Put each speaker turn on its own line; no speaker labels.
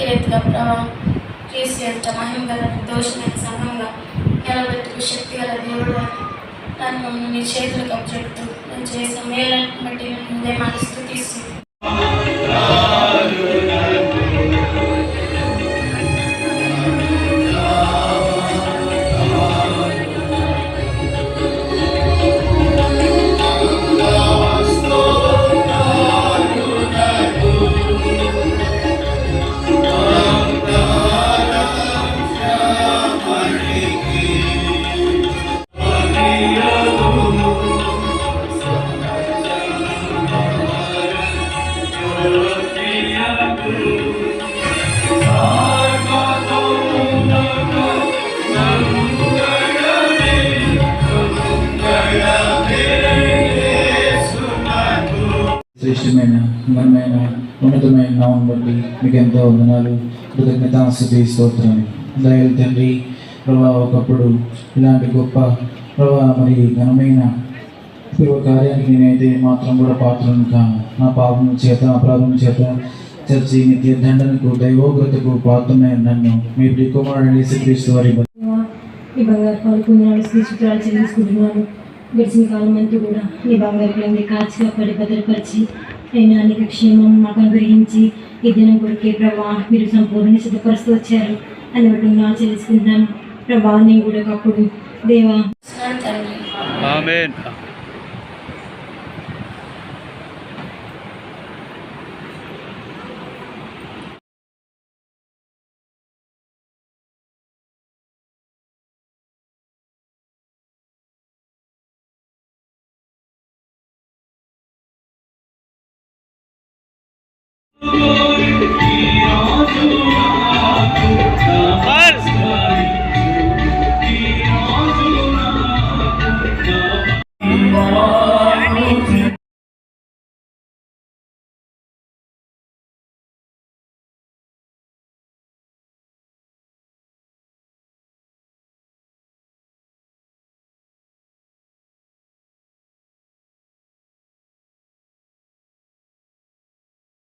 ఈ రీతిగా ప్రభావం క్రీస్తు యొక్క మహిమగల దోషమైన సంఘంగా నిలబెట్టుకు శక్తి గల దేవుడు నన్ను నీ చేతులకు అప్పచెప్తూ నేను చేసిన మేలను బట్టి నేను ముందే మనసు
శ్రేష్టమైన ఘనమైన ఉన్నతమైన నామం బట్టి మీకు ఎంతో వందనాలు కృతజ్ఞతాస్థుతి స్తోత్రాలు. దయలు తండ్రి ప్రభా ఒకప్పుడు ఇలాంటి గొప్ప ప్రభా మరి ఘనమైన పూర్వ కార్యానికి నేనైతే మాత్రం కూడా పాత్రను కాను. నా పాపం చేత అపరాధం చేత చర్చి నిత్య దండనకు దైవోగ్రతకు పాత్రమైన నన్ను మీ కుమారుడు యేసుక్రీస్తు వారి
ఈ బంగారు పాల్గొన్నాడు శ్రీ చిత్రాలు చెల్లించుకుంటున్నాను గడిచిన కాలం అంతా కూడా ఈ బంగారు పిల్లల్ని కాచి కాపాడి భద్రపరిచి అయినా అనేక క్షేమం మాకు అనుగ్రహించి ఈ దినం కొరికే ప్రభా మీరు సంపూర్ణ సిద్ధపరుస్తూ వచ్చారు అని బట్టి నా చెల్లించుకుంటున్నాను. ప్రభా నేను కూడా ఒకప్పుడు దేవా
Lord,